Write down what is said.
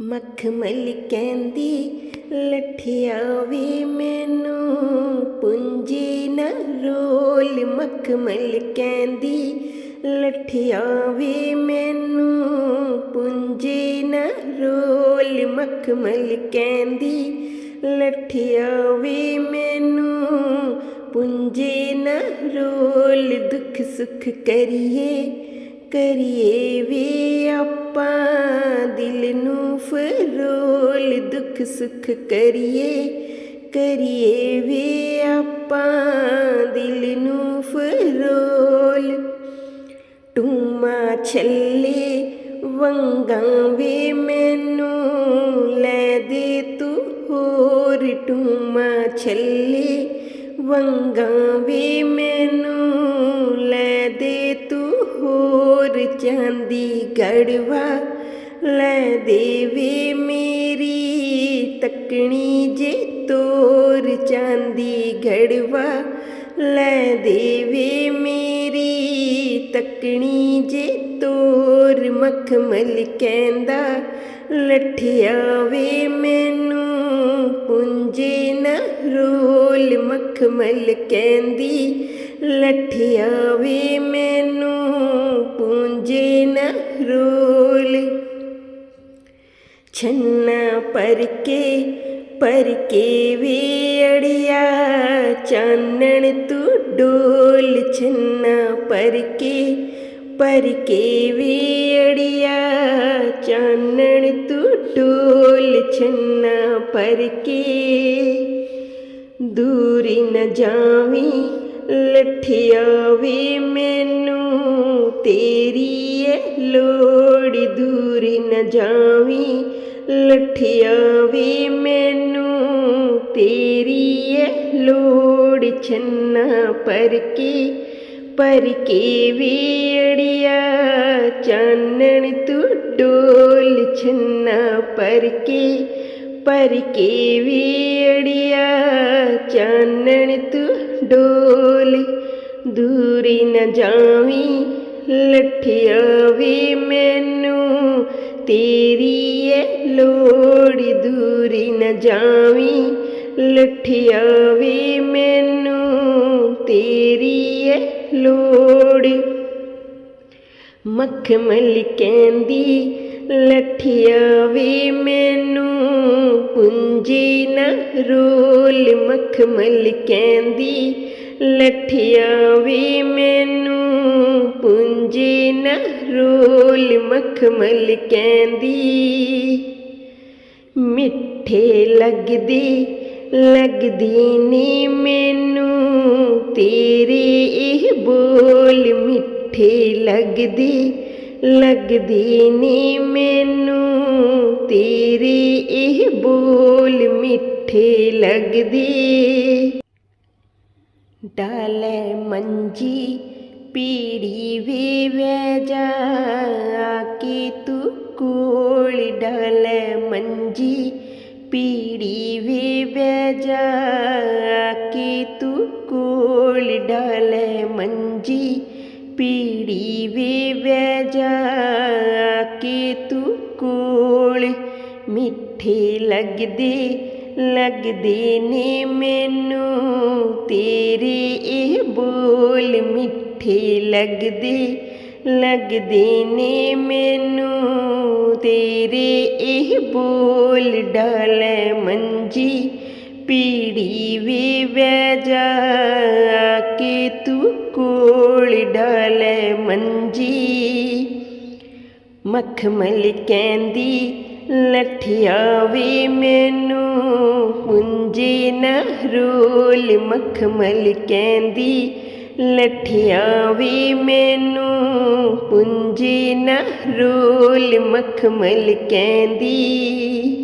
ਮਖਮਲ ਕਹਿੰਦੀ, ਲਠਿਆ ਵੀ ਮੈਨੂੰ ਪੁੰਜੀ ਨਾ ਰੋਲ। ਮਖਮਲ ਕਹਿੰਦੀ, ਲਠਿਆ ਵੀ ਮੈਨੂੰ ਪੁੰਜੀ ਨਾ ਰੋਲ। ਮਖਮਲ ਕਹਿੰਦੀ, ਲਠਿਆ ਵੀ ਮੈਨੂੰ ਪੁੰਜੇ ਨਾ ਰੋਲ। ਦੁੱਖ ਸੁੱਖ ਕਰੀਏ ਕਰੀਏ ਵੇ ਆਪਾਂ ਦਿਲ ਨੂੰ ਫਰੋਲ, ਦੁੱਖ ਸੁੱਖ ਕਰੀਏ ਕਰੀਏ ਵੇ ਆਪਾਂ ਦਿਲ ਨੂੰ ਫਰੋਲ। ਟੂਮਾ ਛੱਲੇ ਵੰਗਾਂ ਵੇ ਮੈਨੂੰ ਲੈ ਦੇ ਤੂੰ ਹੋਰ। ਟੂਮਾ ਛੱਲੇ ਵੰਗਾਂ ਵੇ ਹੋਰ ਚਾਂਦੀ ਗੜਵਾ, ਲੈ ਦੇਵੇ ਮੇਰੀ ਤੱਕਣੀ ਜੇ ਤੋਰ ਚਾਂਦੀ ਗੜਵਾ, ਲੈ ਦੇਵੇ ਮੇਰੀ ਤੱਕਣੀ ਜੇ ਤੋਰ ਮਖਮਲ ਕਹਿੰਦਾ ਲਠਿਆ ਵੇ ਮੈਨੂੰ ਪੁੰਜੇ ਨਾ ਰੋਲ ਮਖਮਲ ਕਹਿੰਦੀ ਲਠਿਆ ਵੇ ਮੈਨੂੰ ਪੂੰਜੇ ਨਾ ਰੋਲ। ਛੰਨਾ ਪਰ ਕੇ ਪਰ ਕੇ ਵੇ ਅੜਿਆ, ਚਾਨਣ ਤੂੰ ਡੋਲ। ਛੰਨਾ ਪਰ ਕੇ ਪਰ ਕੇ ਵੀ ਅੜਿਆ, ਚਾਨਣ ਤੂੰ ਡੋਲ। ਛੰਨਾ ਪਰ ਕੇ ਦੂਰੀ ਨ ਜਾਵੀ, ਲਠਿਆ ਵੇ ਮੈਨੂੰ ਤੇਰੀ ਏ ਲੋੜ, ਦੂਰੀ ਨ ਜਾਵੀ, ਲਠਿਆ ਵੇ ਮੈਨੂੰ ਤੇਰੀ ਏ ਲੋੜ, ਛੰਨਾ ਪਰ ਕੇ ਪਰ ਕੇ ਵੇੜਿਆ ਚਾਨਣ ਤੂੰ ਡੋਲ, ਛੰਨਾ ਪਰ ਕੇ ਪਰ ਕੇ ਵੇੜਿਆ ਚਾਨਣ ਤੂੰ ਡੋਲ ਦੂਰੀ ਨ ਜਾਵੀਂ ਲਠਿਆ ਵੇ ਮੈਨੂੰ ਤੇਰੀ ਏ ਲੋੜ ਦੂਰੀ ਨ ਜਾਵੀਂ ਲਠਿਆ ਵੇ ਮੈਨੂੰ ਤੇਰੀ ਏ ਲੋੜ ਮਖਮਲ ਕਹਿੰਦੀ ਲਠਿਆ ਵੀ ਮੈਨੂੰ ਪੁੰਜੀ ਨਾ ਰੋਲ ਮਖਮਲ ਕਹਿੰਦੀ ਲਠਿਆ ਵੀ ਮੈਨੂੰ ਪੁੰਜੀ ਨਾ ਰੋਲ ਮਖਮਲ ਕਹਿੰਦੀ ਮਿੱਠੇ ਲੱਗਦੀ ਲੱਗਦੀ ਨੀ ਮੈਨੂੰ ਤੇਰੀ ਇਹ ਬੋਲ। ਮਿੱਠੇ ਲੱਗਦੀ ਲੱਗਦੀ ਨੀ ਮੈਨੂੰ। ਤੇਰੇ ਇਹ ਬੋਲ ਮਿੱਠੇ ਲੱਗਦੀ। ਡਾਲੇ ਮੰਜੀ ਪੀੜੀ ਵੇ ਵੇ ਜਾ। ਕੇ ਤੂੰ ਕੋਲ ਡਾਲੇ ਮੰਜੀ ਪੀੜੀ ਵੇ ਵੇ ਜਾ। ਕੇ ਤੂੰ ਕੋਲ ਡਾਲੇ ਮੰਜੀ ਪੀੜੀ ਵੇ ਵੇ ਜਾ ਕੇ ਤੂੰ ਕੋਲ। ਮਿੱਠੇ ਲੱਗਦੇ ਲੱਗਦੇ ਨੇ ਮੈਨੂੰ ਤੇਰੇ ਇਹ ਬੋਲ। ਮਿੱਠੇ ਲੱਗਦੇ ਲੱਗਦੇ ਨੇ ਮੈਨੂੰ ਤੇਰੇ ਇਹ ਬੋਲ। ਡਾਲੇ ਮੰਜੀ ਪੀੜੀ ਵੀ ਬਹਿ ਜਾ ਕੇ ਤੂੰ ਕੋਲ ਡਾਲੇ ਮੰਜੀ ਮਖਮਲ ਕਹਿੰਦੀ ਲਠਿਆ ਵੇ ਮੈਨੂੰ ਪੁੰਜੇ ਨਾ ਰੋਲ ਮਖਮਲ ਕਹਿੰਦੀ ਲਠਿਆ ਵੇ ਮੈਨੂੰ ਪੁੰਜੇ ਨਾ ਰੋਲ ਮਖਮਲ ਕਹਿੰਦੀ